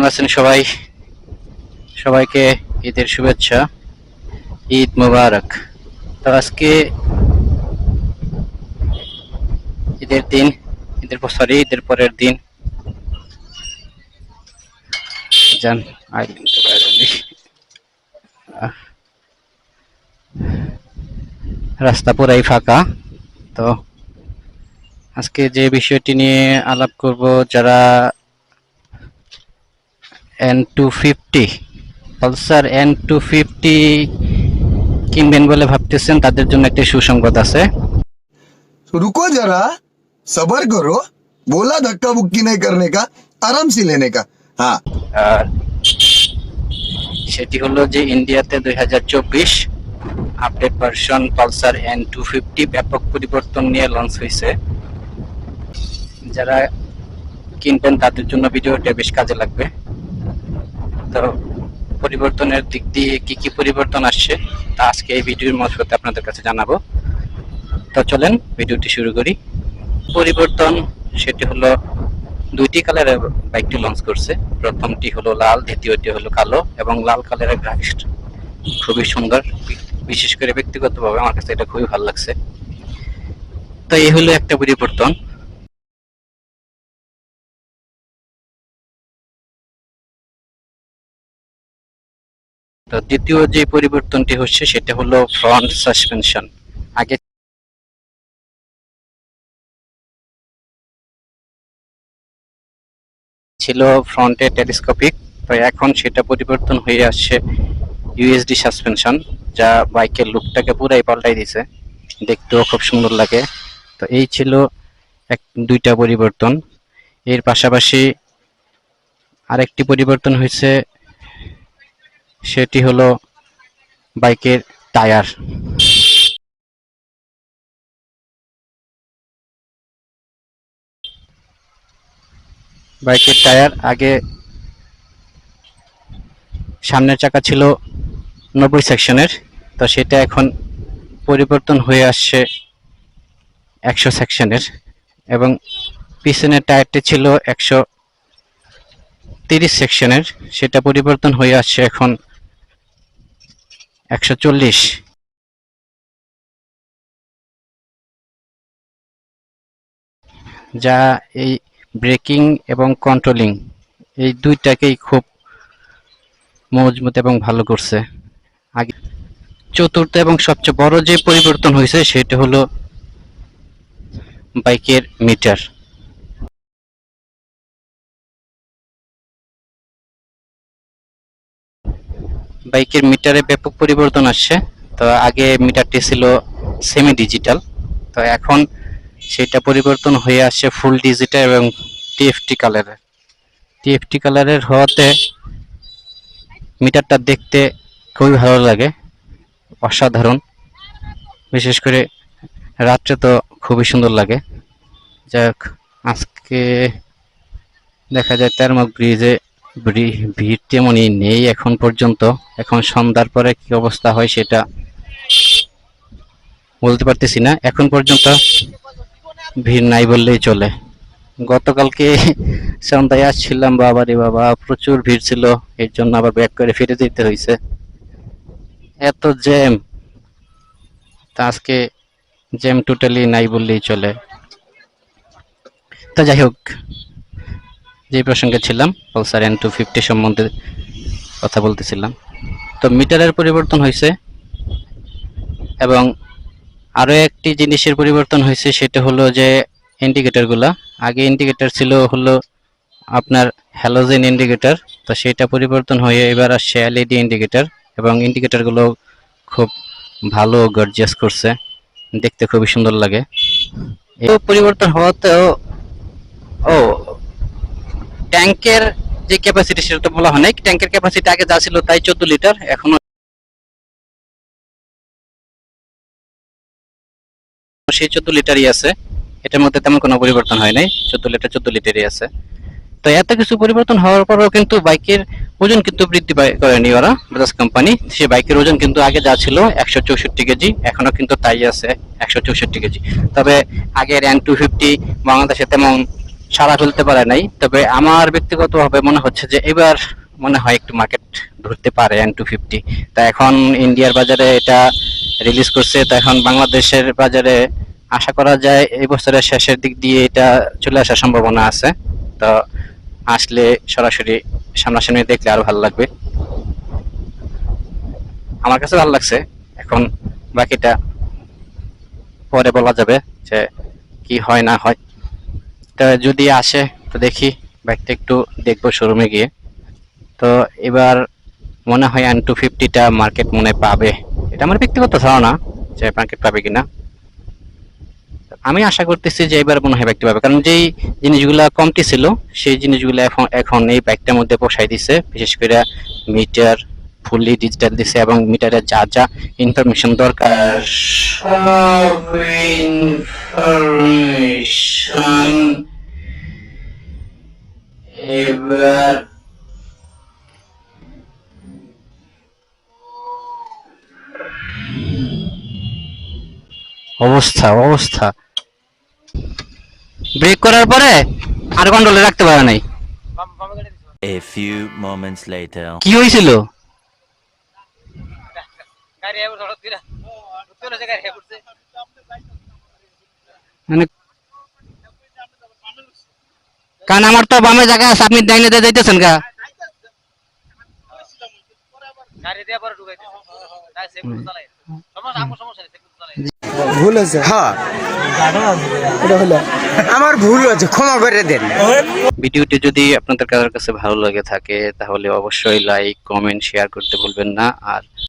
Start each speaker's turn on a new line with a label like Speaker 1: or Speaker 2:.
Speaker 1: কেমন আছেন সবাই? সবাইকে ঈদের শুভেচ্ছা। ঈদ মোবারক। তো আজকে ঈদের দিন, ঈদের সরি ঈদের পরের দিন। রাস্তা পুরাই ফাঁকা। তো আজকে যে বিষয়টি নিয়ে আলাপ করব, যারা N two fifty Pulsar N two fifty কিনবেন বলে ভাবতেছেন তাদের জন্য একটি সুসংবাদ আছে।
Speaker 2: রুকো যারা সবার করো বলা ধাক্কা বুক্কি নাই করনে কা আরাম সে লেনে কা।
Speaker 1: হ্যাঁ। সেটি হলো যে ইন্ডিয়াতে দুই হাজার চব্বিশ update version Pulsar N two fifty ব্যাপক পরিবর্তন নিয়ে লঞ্চ হয়েছে। যারা কিনবেন তাদের জন্য ভিডিওটা বেশ কাজে লাগবে। তো পরিবর্তনের দিক দিয়ে কি কি পরিবর্তন আসছে, তা আজকে এই ভিডিওর মারফতে আপনাদের কাছে জানাব। তো চলেন ভিডিওটি শুরু করি। পরিবর্তন, সেটি হলো দুইটি কালারের বাইকটি লঞ্চ করছে। প্রথমটি হলো লাল, দ্বিতীয়টি হলো কালো এবং লাল কালারের গ্রাফিক্স খুবই সুন্দর, বিশেষ করে ব্যক্তিগতভাবে আমার কাছে এটা খুবই ভালো লাগছে। তো এই হলো একটা পরিবর্তন। তো দ্বিতীয় যে পরিবর্তনটি হচ্ছে সেটা হলো ফ্রন্ট সাসপেনশন আগে ছিল ফ্রন্টে টেলিস্কোপিক তো এখন সেটা পরিবর্তন হয়ে আসছে ইউএসডি সাসপেনশন যা বাইকের লুকটাকে পুরাই পাল্টাই দিছে। দেখতেও খুব সুন্দর লাগে। তো এই ছিল এক, দুইটা পরিবর্তন। এর পাশাপাশি আরেকটি পরিবর্তন হয়েছে সেটি হলো বাইকের টায়ার। বাইকের টায়ার আগে সামনের চাকা ছিল নব্বই সেকশনের, তো সেটা এখন পরিবর্তন হয়ে আসছে একশো সেকশনের এবং পিছনের টায়ারটি ছিল একশো তিরিশ সেকশনের, সেটা পরিবর্তন হয়ে আসছে এখন একশো চল্লিশ। যা এই ব্রেকিং এবং কন্ট্রোলিং, এই দুইটাকেই খুব মজবুত এবং ভালো করছে। আগে চতুর্থ এবং সবচেয়ে বড় যে পরিবর্তন হয়েছে, সেটা হলো বাইকের মিটার। বাইকের মিটারে ব্যাপক পরিবর্তন আসছে। তো আগে মিটারটি ছিল সেমি ডিজিটাল তো এখন সেটা পরিবর্তন হয়ে আসছে ফুল ডিজিটাল এবং টিএফটি কালারের টিএফটি কালারের হওয়াতে মিটারটা দেখতে খুবই ভালো লাগে, অসাধারণ। বিশেষ করে রাত্রে তো খুবই সুন্দর লাগে। যাক আজকে দেখা যায় তেরমক ব্রিজে ব্রি- ভিড় তেমনই নেই এখন পর্যন্ত। এখন সন্ধ্যার পরে কি অবস্থা হয় সেটা বলতে পারতেছি না। এখন পর্যন্ত ভিড় নাই বললেই চলে। গতকালকে সন্ধ্যায় আসছিলাম বাবারে বাবা, প্রচুর ভিড় ছিল। এর জন্য আবার ব্যাক করে ফিরে যেতে হয়েছে এত জ্যাম। তা আজকে জ্যাম টোটালি নাই বললেই চলে। তা যাই হোক যে প্রসঙ্গে ছিলাম পালসার এন টু ফিফটি সম্বন্ধে কথা বলতেছিলাম। তো মিটারের পরিবর্তন হয়েছে এবং আরও একটি জিনিসের পরিবর্তন হয়েছে, সেটা হলো যে ইন্ডিকেটরগুলা আগে ইন্ডিকেটার ছিল হলো আপনার হ্যালোজেন ইন্ডিকেটার তো সেটা পরিবর্তন হয়ে এবার আসছে এলইডি ইন্ডিকেটার এবং ইন্ডিকেটারগুলো খুব ভালো গর্জিয়াস করছে। দেখতে খুবই সুন্দর লাগে। পরিবর্তন হওয়াতেও ও ট্যাঙ্কের যে ক্যাপাসিটি সেটা তো বলা হয় নাই। ট্যাঙ্কের ক্যাপাসিটি আগে যা ছিল তাই চোদ্দ লিটার, এখনও সেই চোদ্দ লিটারই আছে। এটার মধ্যে তেমন কোনো পরিবর্তন হয় নাই। চোদ্দ লিটার, চোদ্দ লিটারই আছে। তো এত কিছু পরিবর্তন হওয়ার পরেও কিন্তু বাইকের ওজন কিন্তু বৃদ্ধি করেনি ওরা বাজাজ কোম্পানি। সে বাইকের ওজন কিন্তু আগে যা ছিল একশো চৌষট্টি কেজি, এখনও কিন্তু তাই আছে একশো চৌষট্টি কেজি। তবে আগের এন টু ফিফটি বাংলাদেশে তেমন সারা ফেলতে পারে নাই। তবে আমার ব্যক্তিগতভাবে মনে হচ্ছে যে এবার মনে হয় একটু মার্কেট ধরতে পারে এন টু ফিফটি তা এখন ইন্ডিয়ার বাজারে এটা রিলিজ করছে। তা এখন বাংলাদেশের বাজারে আশা করা যায় এই বছরের শেষের দিক দিয়ে এটা চলে আসার সম্ভাবনা আছে। তো আসলে সরাসরি সামনাসামনি দেখলে আরও ভালো লাগবে। আমার কাছে ভালো লাগছে। এখন বাকিটা পরে বলা যাবে যে কি হয় না হয়। যদি আসে, তো দেখি বাইকটা একটু দেখব শোরুমে গিয়ে। তো এবার মনে হয় এন টু ফিফটিটা মার্কেট মনে পাবে। এটা আমার ব্যক্তিগত ধারণা যে মার্কেট পাবে কিনা। আমি আশা করতেছি যে এবার মনে হয় বাইকটা পাবে। কারণ যেই জিনিসগুলা কমটি ছিল, সেই জিনিসগুলো এখন এখন এই বাইকটার মধ্যে বসাই দিছে। বিশেষ করে মিটার ফুললি ডিজিটাল দিছে এবং মিটারের যা যা ইনফরমেশন দরকার এবার অবস্থা অবস্থা। ব্রেক করার পরে আর কন্ট্রোলে রাখতে পারে নাই।
Speaker 3: A few moments later.
Speaker 1: কি হয়েছিল? মানে কারণ আমার তো বামে জায়গা আছে আপনি ডাইনে দিয়ে যাইতেছেন গা।
Speaker 4: ভুল হয়েছে?
Speaker 5: হ্যাঁ। আমার ভুল হয়েছে ক্ষমা করে দেন।
Speaker 1: ভিডিওটি যদি আপনাদের কারোর কাছে ভালো লাগে থাকে তাহলে অবশ্যই লাইক কমেন্ট শেয়ার করতে ভুলবেন না। আর